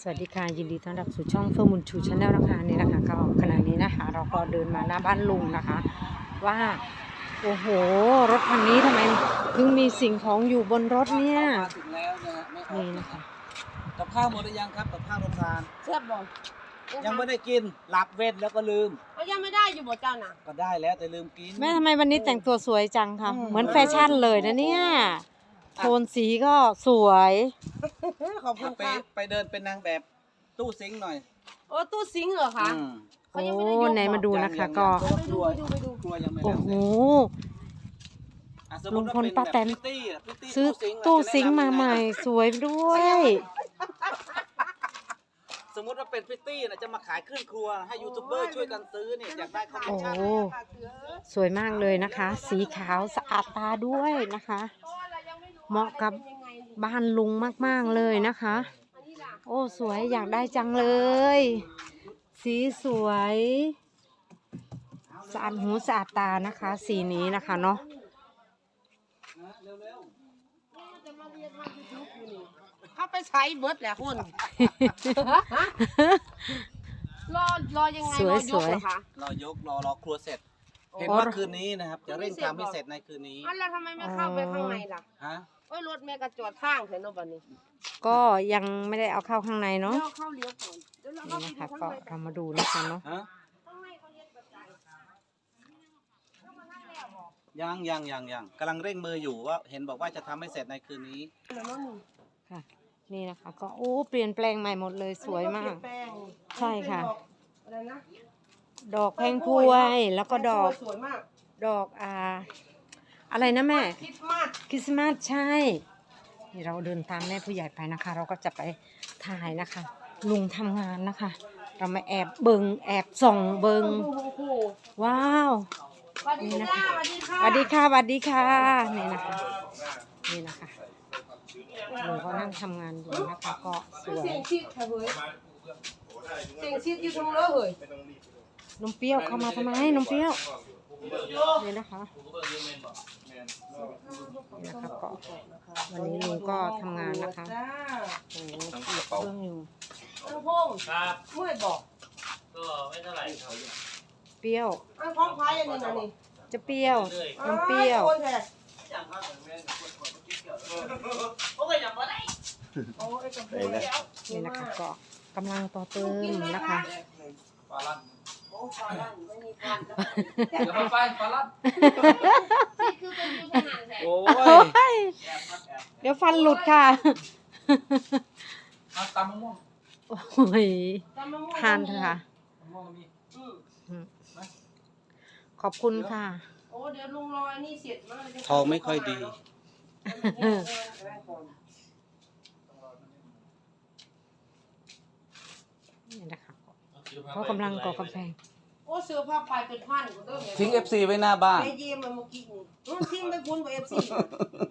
สวัสดีค่ะยินดีต้อนรับสู่ช่องเฟิร์มุนชูชาแนลนะคะนี่นะคะก็ขณะนี้นะคะ เราก็เดินมาหน้าบ้านลุงนะคะ ว่า โอ้โห รถคันนี้ทำไมเพิ่งมีสิ่งของอยู่บนรถเนี่ยมาถึงแล้วนะฮะไม่ออกนี่นะคะ กับข้าวหมดหรือยังครับกับข้าวโรงทาน เสียบบ่ยังไม่ได้กินหลับเวทแล้วก็ลืมเขายังไม่ได้อยู่บ่เจ้าน่ะก็ได้แล้วแต่ลืมกิน แม่ทำไมวันนี้แต่งตัวสวยจังคะอืมเหมือนแฟชั่นเลยนะเนี่ย โทนสีก็สวย ขอบคุณไปค่ะไปเดินเป็นนางแบบตู้ซิงค์หน่อยโอ้ตู้ซิงค์เหรอคะอืมเขายังไม่ได้ยกโอ้ไหนหรอมาดู นะคะยังก็ยังไปดูไปดูไปดูครัวยังไม่โอ้แล้วโหอะสมมุติว่าลุงพลเป็นป้าแตนบบพริตตี้ะพริตตี้ซื้อซิงค์ตู้จะได้ซิงค์มาทำยังไงใหม่สวยด้วย สมมุติว่าเป็นพริตตี้นะจะมาขายเครื่องครัวให้ยูทูบเบอร์ช่วยกันซื้อเนี่ยอยากได้คอมมิชโอ้ชั่น โห สวยมากเลยนะคะ สีขาวสะอาดตาด้วยนะคะ เหมาะกับบ้านลุงมากๆเลยนะคะ โอ้สวยอยากได้จังเลย สีสวยสะอาดหูสะอาดตานะคะ สีนี้นะคะเนาะเข้าไปใช้เบิร์ดแหละคุณรอรอยังไงสรวอยยสกวยเหรอคะรอยกรอรอครัวเสร็จเห็นอ๋อว่าคืนนี้นะครับ จะเร่งทำให้เสร็จในคืนนี้อันแล้วทำไมไม่เข้าไปข้างในล่ะฮะ โอ้ยรถแม่กระจอดข้างเถอะเนาะบัดนี้ก็ยังไม่ได้เอาเข้าข้างในเนาะเดี๋ยวเข้าเลี้ยวก่อนเดี๋ยวเราเข้านี่ไปนะคะดูก็ข้างในเรามาดูนะคะเนาะฮะข้างในเขาเลี้ยงกระจายยังยังยังยังกำลังเร่งมืออยู่ว่า เห็นบอกว่าจะทำให้เสร็จในคืนนี้แล้วเนาะนี่ค่ะ นี่นะคะ ก็โอ้เปลี่ยนแปลงใหม่หมดเลยสวยมาก อันนี้เปลี่ยนแปลงใช่ค่ะ อะไรนะดอกแพงพวยแล้วก็ดอกสวยมากดอกอ่า อะไรนะแม่ คริสต์มาสคริสต์มาสใช่นี่เราเดินตามแม่ผู้ใหญ่ไปนะคะ เราก็จะไปถ่ายนะคะ ลุงทำงานนะคะ เรามาแอบเบิงแอบส่องเบิงโอ้โหว้าว สวัสดีจ้าสวัสดีค่ะสวัสดีค่ะสวัสดีค่ะนี่นะคะนี่นะคะลุงก็นั่งทำงานอยู่นะคะก็สวยเสียงชิดค่ะเฮ้ยเสียงชิดอยู่ตรงเลยเฮ้ยนมเปรี้ยวเข้ามาทำไมนมเปรี้ยว นี่นะคะนี่นะคะก็วันนี้ลุงก็ทำงานนะคะจ้าโอ้โหเก็บเครื่องอยู่อังพงษ์ครับเมื่อยบอกก็ไม่เท่าไหร่ครับเปรี้ยวอังของพายอันนี้นะนี่จะเปรี้ยวเรื่อยนมเปรี้ยวโอ้ยแท้โอ้ยยังไม่ได้โอ้ยไอ้กระพุ้งนี่นะคะก็กำลังต่อเติมนะคะปลาลัด โอ้ปลาลั่นไม่มีฟันแล้วเดี๋ยวมาไปปลาลัดนี่คือเป็นยูทหารแท้โอ้โอ้ยยเดี๋ยวฟันหลุดค่ะมาตำมะม่วงโอ้ยตำมะม่วงทานเถอะค่ะ มะม่วงมีอืมอืมขอบคุณค่ะ โอ้เดี๋ยวลุงรอยนี่เสร็จมากเลยทองไม่ค่อยดีนี่นะคะเขากำลังก่อกำแพง โอ้เสื้อผ้าไปเป็นพันกูเด้อแม่ทิ้ง FC ไว้หน้าบ้านไอเยี่ยมมันเมื่อกี้นี่อืมทิ้งไปคุณกับเอฟซี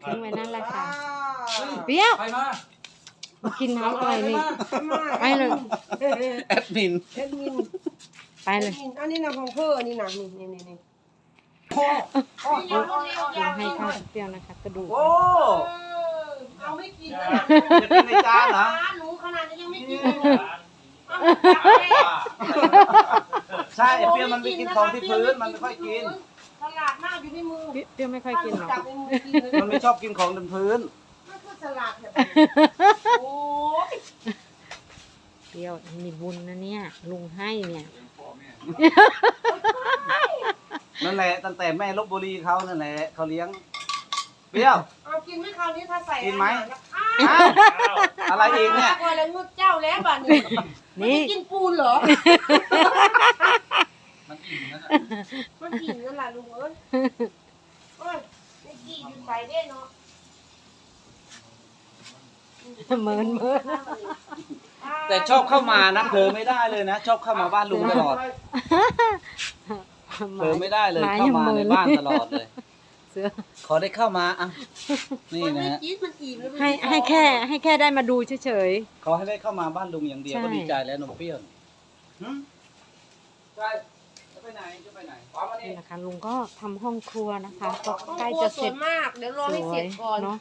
ทิ้งไว้นั่นแหละค่ะว้าวเปรี้ยวไปมามากินน้ำอะไรนี่ ไปเลย แอดมิน เอ็ดมินไปเลย อันนี้นะของเพื่อนี่นะนี่นี่นี่นี่เราให้ข้าวเปรี้ยวนะคะกระดูกโอ้เอาไม่กินนะจะกินในจานเหรอหนูขนาดนี้ยังไม่กินเลยเอา ใช่ไอ้เปรี้ยวมันไม่กินของที่พื้นมันไม่ค่อยกิน ฉลาดมากอยู่ในมือเปรี้ยวไม่ค่อยกินหรอก จับในมือกินเลยมันไม่ชอบกินของบนพื้นมันคือฉลาดแบบโอ้ยเปรี้ยวมีบุญนะเนี่ย ลุงให้เนี่ย นั่นแหละตั้งแต่แม่ลบบุรีเขานั่นแหละเขาเลี้ยง เปรี้ยว เอากินไหม่คราวนี้ถ้าใส่กินไหมอ้าวอ้าว อะไรอีกเนี่ยพอแล้วงดเจ้าแล้วบ้านี้นี่ไม่กินปูนเหรอ มันอิ่มนั่นน่ะมันกินนั่นแหละลุงเอ้ยโอ้ยไม่กี่อยู่ใส่ได้เนาะเหมินเหมินแต่ชอบเข้ามานะเผลอไม่ได้เลยนะชอบเข้ามาบ้านลุงตลอดเผลอไม่ได้เลยหเข้ามายังในมิบ้านตลอดเลยเสือ ขอได้เข้ามาอะนี่มันนะไม่ฮะกินมันอิ่มแล้วมันให้ให้แค่ให้แค่ได้มาดูเฉย ขอให้ได้เข้ามาบ้านลุงอย่างเดียวใช่ ก็ดีใจแล้วนมเปรี้ยวหึใช่จะไปไหนจะไปไหนอ๋อมาๆนี่นี่นะคะลุงก็ทำห้องครัวนะคะ ก็โอ้ใกล้โหจะสเสร็วยจมากเดี๋ยวรอให้สวเสร็ยจก่อนเนาะ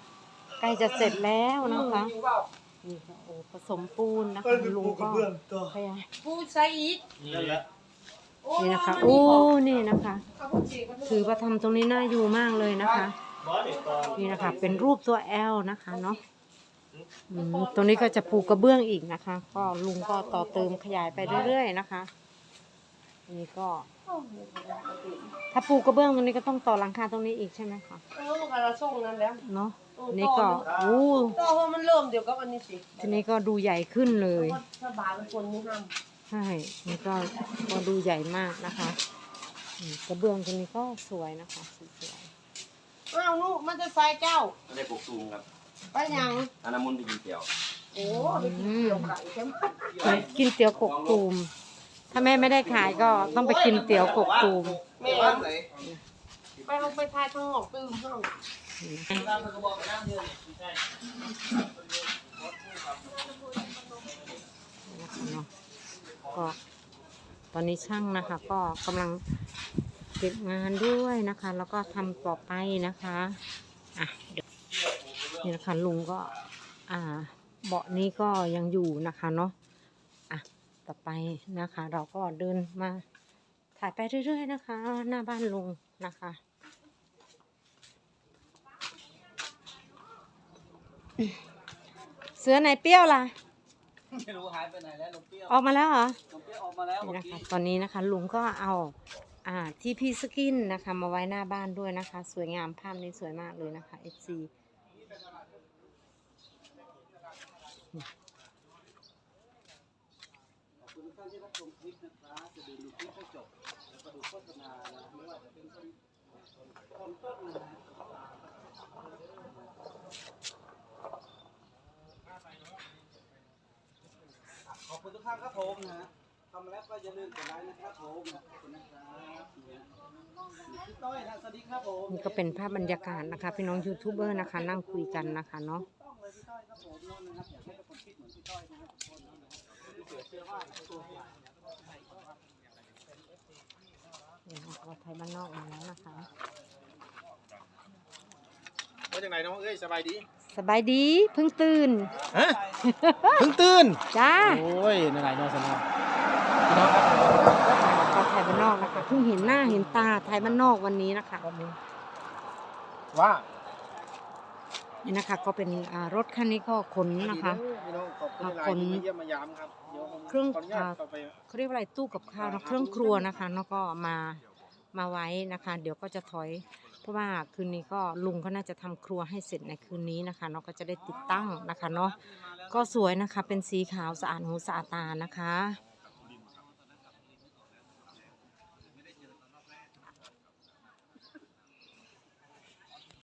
ใกล้จะเสร็จแล้วนะคะหิวเปล่านี่ค่ะโอ้ก็สมปูนนะคะลุงก็พยายามปูใส่อีกนี่แหละ โอ้นี่นะคะมันโอ้มีของนี่นะคะ เอาพวกเสียกันเถะถือว่าทำตรงนี้น่าอยู่มากเลยนะคะบอสเด็กก่อนนี่นะคะ เป็นรูปตัว L นะคะเนาะอืมตรงนี้ก็จะปูกระเบื้องอีกนะคะ ก็ลุงก็ต่อเติมขยายไปเรื่อยๆนะคะ นี่ก็ ถ้าปูกระเบื้องตรงนี้ก็ต้องต่อหลังคาตรงนี้อีกใช่ไหมคะเออมันก็เราส่งนั้นแล้วเนาะโอ้นี่ก็ต่ออู้ต่อเพราะมันเริ่มเดี๋ยวกับอันนี้สิทีนี้ก็ดูใหญ่ขึ้นเลยเพราะว่าถ้าบาเป็นคนนี่ห้ามใช่นี่ก็ก็ดูใหญ่มากนะคะอืม กระเบื้องตรงนี้ก็สวยนะคะสวยอ้าวลูกมันจะใส่เจ้าไม่ได้ปลูกซูงครับไปยังอันน้ำมันต์ไปกินเตี๋ยวโอ้ไปกินเตี๋ยวไก่ใช่ไหมๆกินเตี๋ยวกกตูม ถ้าแม่ไม่ได้ขายก็ต้องไปกินเตี๋ยวกกตูมแม่ไปเอาไปทายข้างนอกตื้มข้างนอกนะคะเนาะก็ตอนนี้ช่างนะคะ ก็กำลัง เก็บงานด้วยนะคะ แล้วก็ทำต่อไปนะคะอะเดี๋ยวนี่นะคะลุงก็อ่าเบาะนี้ก็ยังอยู่นะคะเนาะอะต่อไปนะคะ เราก็เดินมาถ่ายไปเรื่อย ๆ นะคะ หน้าบ้านลุงนะคะเสือไหนเปรี้ยวล่ะไม่รู้หายไปไหนแล้วนมเปรี้ยวออกมาแล้วเหรอนมเปรี้ยวออกมาแล้วนี่เมื่อนะคะกี้ตอนนี้นะคะลุงก็เอาอ่า ที่พีสกินนะคะ มาไว้หน้าบ้านด้วยนะคะ สวยงามภาพนี้สวยมากเลยนะคะ FC ขอบคุณทุกท่านที่รับชมคลิปนะครับจะดูดูคลิปให้จบแล้วก็ดูโฆษณานะไม่ว่าจะเป็นต้นต้นต้นนะขอบคุณทุกท่านครับผมนะำแล้วก็อย่าลืมกดไลค์นะครับผมขอบคุณนะครับเนี่ยพี่ต้อยนะสวัสดีครับผมนี่ก็เป็นภาพบรรยากาศนะคะ พี่น้องยูทูบเบอร์นะคะ นั่งคุยกันนะคะเนาะต้องเลยพี่ต้อยครับผมนั่นนะครับอยากให้ทุกคนคิดเหมือนพี่ต้อยนะครับทุกคนนะครับพี่เสือเชื่อว่าตัวใหญ่นี่นะคะไทยบ้านนอกมาแล้วนะคะว่าจังไหนน้องเอ้ยสบายดี สบายดีเพิ่งตื่นฮะเพิ่งตื่นจ้าโอ้ยนั่นไหนน้อง สนองก็ไทยบ้านนอกนะคะเพิ่งเห็นหน้าเห็นตาไทยบ้านนอกวันนี้นะคะว่านี่นะคะ ก็เป็นอ่ารถคันนี้ก็ขนนะคะพี่น้องขอบคุณหขลาอบคุยณๆที่มาเยี่ยมมายามครับเดี๋ยวผมเครื่องขออนุญาตเข้าไปเขาเรียกว่าอะไรตู้กับข้าวนะเครื่องครัวนะคะแล้วก็มามาไว้นะคะ เดี๋ยวก็จะถอย เพราะว่าคืนนี้ก็ลุงก็น่าจะทำครัวให้เสร็จในคืนนี้นะคะเนาะก็จะได้ติดตั้งนะคะเนาะก็สวยนะคะเป็นสีขาวสะอาดหูสะอาดตานะคะ